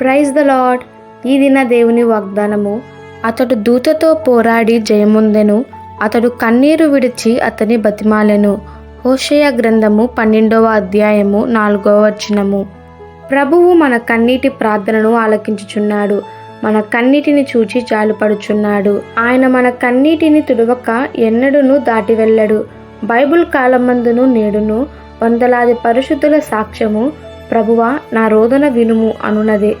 Praise the lord ఈ దిన దేవుని వాగ్దానము అతడు దూతతో పోరాడి జయముందెను అతడు కన్నీరు విడిచి అతని బతిమాలెను. హోషయ గ్రంథము పన్నెండవ అధ్యాయము నాలుగవ వచనము. ప్రభువు మన కన్నీటి ప్రార్థనను ఆలకించుచున్నాడు మన కన్నీటిని చూచి జాలుపడుచున్నాడు. ఆయన మన కన్నీటిని తుడవక ఎన్నడును దాటి వెళ్ళడు. బైబుల్ కాలమందును నేడును వందలాది పరిశుద్ధుల సాక్ష్యము ప్రభువా నా రోదన వినుము అనునదే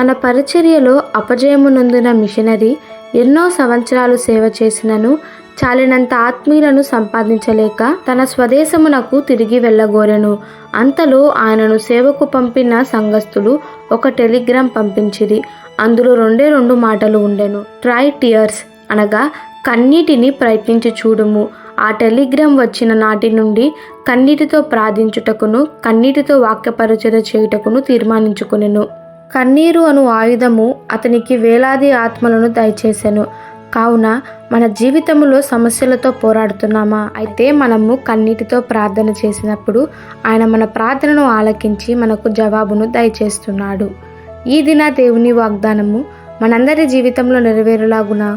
తన పరిచర్యలో అపజయమునందున మిషనరీ ఎన్నో సంవత్సరాలు సేవ చేసినను చాలినంత ఆత్మీయులను సంపాదించలేక తన స్వదేశమునకు తిరిగి వెళ్ళగోరెను. అంతలో ఆయనను సేవకు పంపిన సంఘస్థులు ఒక టెలిగ్రామ్ పంపించిరి. అందులో రెండే రెండు మాటలు ఉండెను. ట్రై టియర్స్ అనగా కన్నీటిని ప్రయత్నించి చూడుము. ఆ టెలిగ్రామ్ వచ్చిన నాటి నుండి కన్నీటితో ప్రార్థించుటకును కన్నీటితో వాక్యపరిచయ చేయుటకును తీర్మానించుకునేను. కన్నీరు అను ఆయుధము అతనికి వేలాది ఆత్మలను దయచేశాను కావున మన జీవితంలో సమస్యలతో పోరాడుతున్నామా? అయితే మనము కన్నీటితో ప్రార్థన చేసినప్పుడు ఆయన మన ప్రార్థనను ఆలకించి మనకు జవాబును దయచేస్తున్నాడు. ఈ దిన దేవుని వాగ్దానము మనందరి జీవితంలో నెరవేరులాగున?